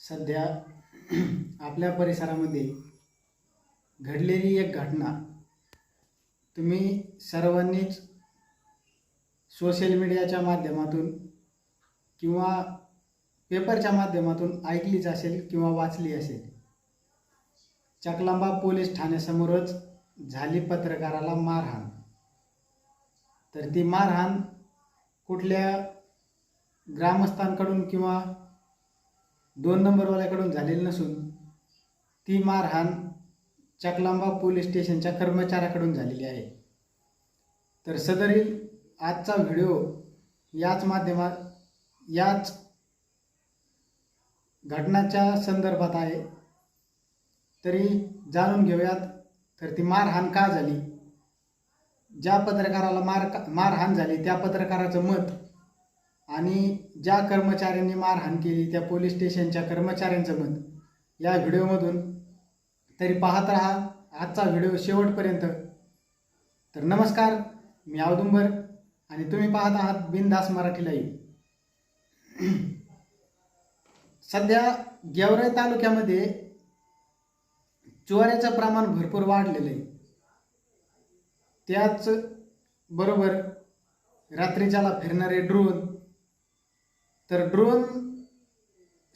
सध्या आपल्या परिसरामध्ये घडलेली एक घटना. तुम्ही सर्वांनीच सोशल मीडियाच्या माध्यमातून किंवा पेपरच्या माध्यमातून ऐकलीच असेल किंवा वाचली असेल. चकलांबा पोलीस ठाण्यासमोरच झाली पत्रकाराला मारहाण. तर ती मारहाण कुठल्या ग्रामस्थांकडून किंवा दोन नंबरवाल्याकडून झालेली नसून ती मारहाण चकलांबा पोलीस स्टेशनच्या कर्मचाऱ्याकडून झालेली आहे. तर सदरील आजचा व्हिडिओ याच माध्यमात याच घटनाच्या संदर्भात आहे. तरी जाणून घेऊयात तर ती मारहाण का झाली? ज्या पत्रकाराला मार मारहाण झाली त्या पत्रकाराचं मत आणि ज्या कर्मचाऱ्यांनी मारहाण केली त्या पोलीस स्टेशनच्या कर्मचाऱ्यांचं मत. या व्हिडिओमधून तरी पाहत राहा. आजचा व्हिडिओ शेवटपर्यंत. तर नमस्कार मी औदुंबर आणि तुम्ही पाहत आहात बिनदास मराठी लाईव्ह. सध्या गेवराई तालुक्यामध्ये चोऱ्याचं प्रमाण भरपूर वाढलेलं आहे. त्याच बरोबर रात्रीच्याला फिरणारे ड्रोन तर ड्रोन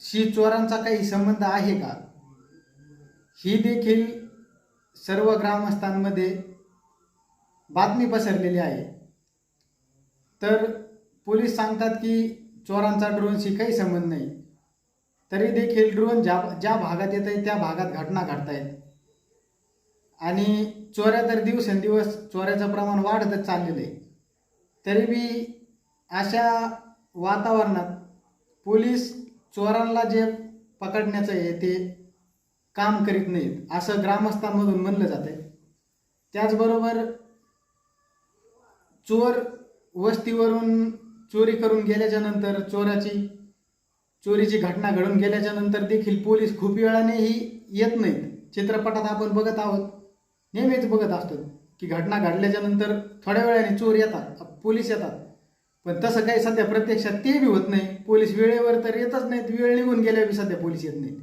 शी चोरांचा काही संबंध आहे का? ही देखील सर्व ग्रामस्थांमध्ये बातमी पसरलेली आहे. तर पोलीस सांगतात की चोरांचा ड्रोनशी काही संबंध नाही. तरी देखील ड्रोन ज्या ज्या भागात येत आहे त्या भागात घटना घडतायत आणि चोऱ्या तर दिवसेंदिवस चोऱ्याचं प्रमाण वाढतच चाललेलं आहे. तरी बी अशा वातावरणात पोलीस चोरांना जे पकडण्याचं आहे ते काम करीत नाहीत असं ग्रामस्थांमधून म्हणलं जातं आहे त्याचबरोबर चोर वस्तीवरून चोरी करून गेल्याच्यानंतर चोराची चोरीची घटना घडून गेल्याच्यानंतर देखील पोलीस खूप वेळानेही येत नाहीत. चित्रपटात आपण बघत आहोत नेहमीच बघत असतो की घटना घडल्याच्या नंतर थोड्या वेळाने चोर येतात पोलीस येतात. पण तसं काही सध्या प्रत्यक्षात ते बी होत नाही. पोलीस वेळेवर तर येतच नाहीत. वेळ निघून गेल्या बी सध्या पोलीस येत नाहीत.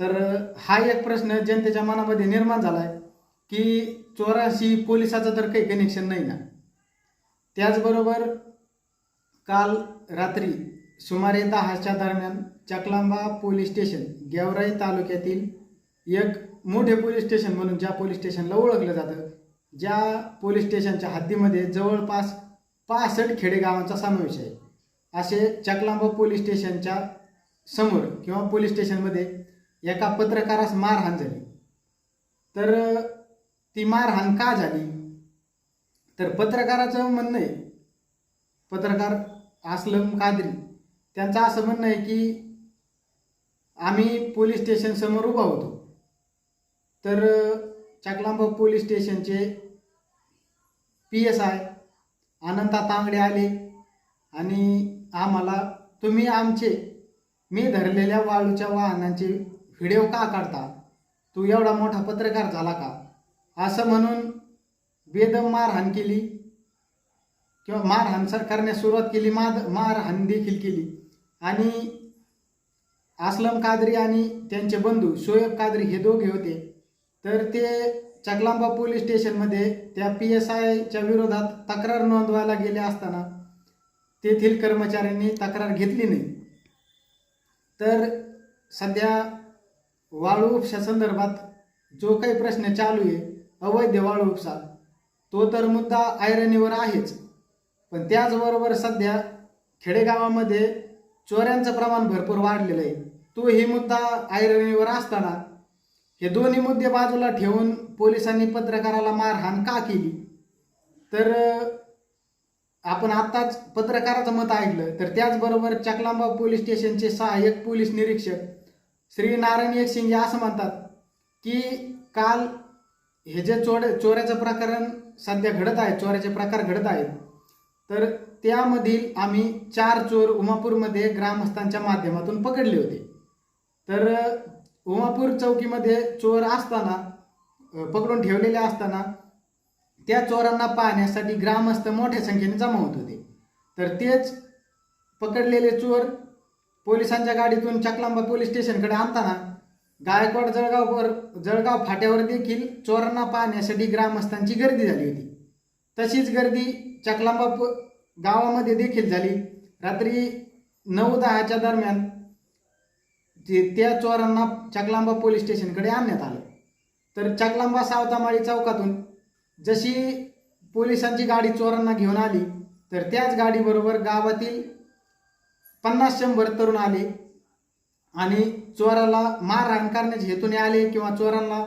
तर हा एक प्रश्न जनतेच्या मनामध्ये निर्माण झाला आहे की चोराशी पोलिसाचं तर काही कनेक्शन नाही ना. त्याचबरोबर काल रात्री सुमारे दहाच्या दरम्यान चकलांबा पोलीस स्टेशन गेवराई तालुक्यातील एक मोठे पोलीस स्टेशन म्हणून ज्या पोलीस स्टेशनला ओळखलं जातं ज्या पोलीस स्टेशनच्या हद्दीमध्ये जवळपास पासष्ट खेडेगावांचा समावेश आहे. असे चकलांबा पोलीस स्टेशनच्या समोर किंवा पोलीस स्टेशनमध्ये एका पत्रकारास मारहाण झाली. तर ती मारहाण का झाली? तर पत्रकाराचं म्हणणं आहे. पत्रकार असलम कादरी त्यांचं असं म्हणणं आहे की आम्ही पोलीस स्टेशन समोर उभा होतो. तर चकलांबा पोलीस स्टेशनचे P S I Ananta Tangde आले आणि आम्हाला तुम्ही आमचे मी धरलेल्या वाळूच्या वाहनांचे व्हिडिओ का काढता? तू एवढा मोठा पत्रकार झाला का? असं म्हणून बेदम मारहाण केली. किंवा मारहाण सरकारने सुरुवात केली माद मारहाण देखील केली. आणि असलम कादरी आणि त्यांचे बंधू शोएब कादरी हे दोघे होते. तर ते चकलांबा पोलीस स्टेशनमध्ये त्या पी एस आयच्या विरोधात तक्रार नोंदवायला गेले असताना तेथील कर्मचाऱ्यांनी तक्रार घेतली नाही. तर सध्या वाळू उपशा संदर्भात जो काही प्रश्न चालू आहे अवैध वाळू उपसा तो तर मुद्दा ऐरणीवर आहेच. पण त्याचबरोबर सध्या खेडेगावामध्ये चोऱ्यांचं प्रमाण भरपूर वाढलेलं आहे. तोही मुद्दा ऐरणीवर असताना हे दोन्ही मुद्दे बाजूला ठेवून पोलिसांनी पत्रकाराला मारहाण का केली? तर आपण आत्ताच पत्रकाराचं मत ऐकलं तर त्याचबरोबर चकलांबा पोलीस स्टेशनचे सहाय्यक पोलीस निरीक्षक श्री नारायण एक सिंग असं म्हणतात की काल हे जे चोर चोऱ्याचं प्रकरण सध्या घडत आहे चोऱ्याचे प्रकार घडत आहेत तर त्यामधील आम्ही चार चोर उमापूरमध्ये ग्रामस्थांच्या माध्यमातून पकडले होते. तर उमापूर चौकीमध्ये चोर असताना पकडून ठेवलेले असताना त्या चोरांना पाहण्यासाठी ग्रामस्थ मोठ्या संख्येने जमा होत होते. तर तेच पकडलेले चोर पोलिसांच्या गाडीतून चकलांबा पोलीस स्टेशनकडे आणताना गायकवाड जळगाववर जळगाव फाट्यावर देखील चोरांना पाहण्यासाठी ग्रामस्थांची गर्दी झाली होती. तशीच गर्दी चकलांबा प- गावामध्ये देखील झाली. रात्री नऊ दहाच्या दरम्यान ते त्या चोरांना चकलांबा पोलीस स्टेशनकडे आणण्यात आलं. तर चकलांबा सावतामाळी चौकातून जशी पोलिसांची गाडी चोरांना घेऊन आली तर त्याच गाडीबरोबर गावातील पन्नास शंभर तरुण आले आणि चोराला मारहाण करण्याच्या हेतूने आले किंवा चोरांना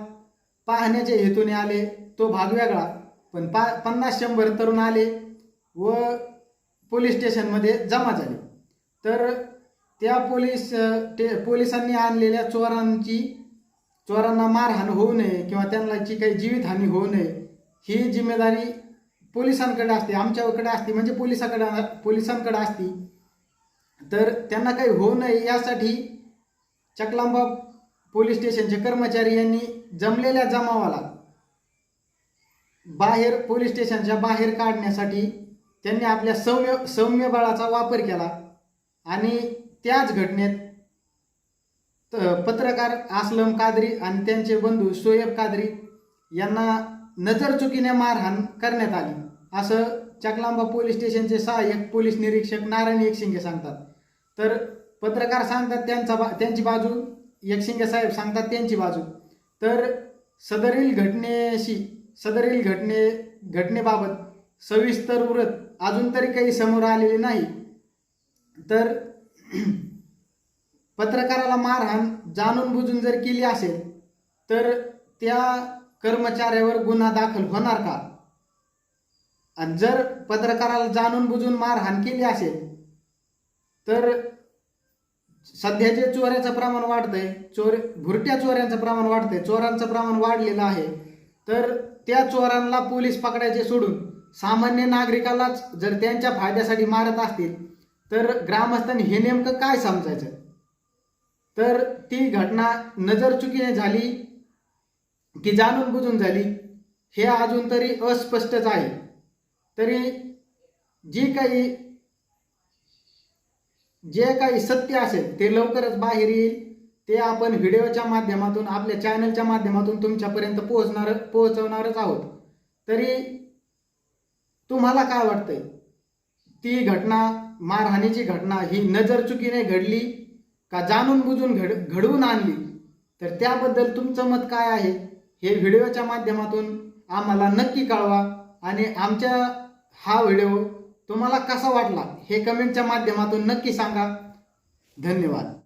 पाहण्याच्या हेतूने आले तो भाग वेगळा. पण पा पन्नास शंभर तरुण आले व पोलीस स्टेशनमध्ये जमा झाले. तर त्या पोलीस ते पोलिसांनी आणलेल्या चोरांची चोरांना मारहाण होऊ नये किंवा त्यांनाची काही जीवितहानी होऊ नये ही जिम्मेदारी पोलिसांकडे असते आमच्याकडे असते म्हणजे पोलिसाकडे पोलिसांकडे असती. तर त्यांना काही होऊ नये यासाठी चकलांबा पोलीस स्टेशनचे कर्मचारी यांनी जमलेल्या जमावाला बाहेर पोलीस स्टेशनच्या बाहेर काढण्यासाठी त्यांनी आपल्या सौम्य सौम्य बळाचा वापर केला आणि त्याच घटनेत त- पत्रकार आसलम कादरी आणि त्यांचे बंधू शोएब कादरी यांना नजर चुकीने मारहाण करण्यात आली. असं चकलांबा पोलीस स्टेशनचे सहाय्यक पोलीस निरीक्षक नारायण एकशिंगे सांगतात. तर पत्रकार सांगतात त्यांचा बा त्यांची बाजू एकशिंगे साहेब सांगतात त्यांची बाजू. तर सदरील घटनेशी सदरील घटने घटनेबाबत सविस्तर व्रत अजून तरी काही समोर आलेले नाही. तर पत्रकाराला मारहाण जाणून बुजून जर केली असेल तर त्या कर्मचाऱ्यावर गुन्हा दाखल होणार का? आणि जर पत्रकाराला जाणून बुजून मारहाण केली असेल तर सध्या जे चोऱ्याचं प्रमाण वाढतंय चोर भुरट्या चोऱ्यांचं प्रमाण वाढतंय चोरांचं प्रमाण वाढलेलं आहे तर त्या चोरांना पोलीस पकडायचे सोडून सामान्य नागरिकालाच जर त्यांच्या फायद्यासाठी मारत असतील तर ग्रामस्थांनी हे नेमकं काय समजायचं? तर ती घटना नजर चुकीने झाली की जाणून बुजून झाली. हे अजून तरी अस्पष्टच आहे. तरी जी काही जे काही सत्य असेल ते लवकरच बाहेर येईल. ते आपण व्हिडिओच्या माध्यमातून आपल्या चॅनलच्या माध्यमातून तुमच्यापर्यंत पोहोचणार पोहोचवणारच आहोत. तरी तुम्हाला काय वाटतंय? ती घटना मारहाणीची घटना ही नजर चुकीने घडली का जाणून बुजून घड घडवून आणली? तर त्याबद्दल तुमचं मत काय आहे? हे व्हिडिओच्या माध्यमातून आम्हाला नक्की कळवा आणि आमच्या हा व्हिडिओ तुम्हाला कसा वाटला हे कमेंटच्या माध्यमातून नक्की सांगा. धन्यवाद.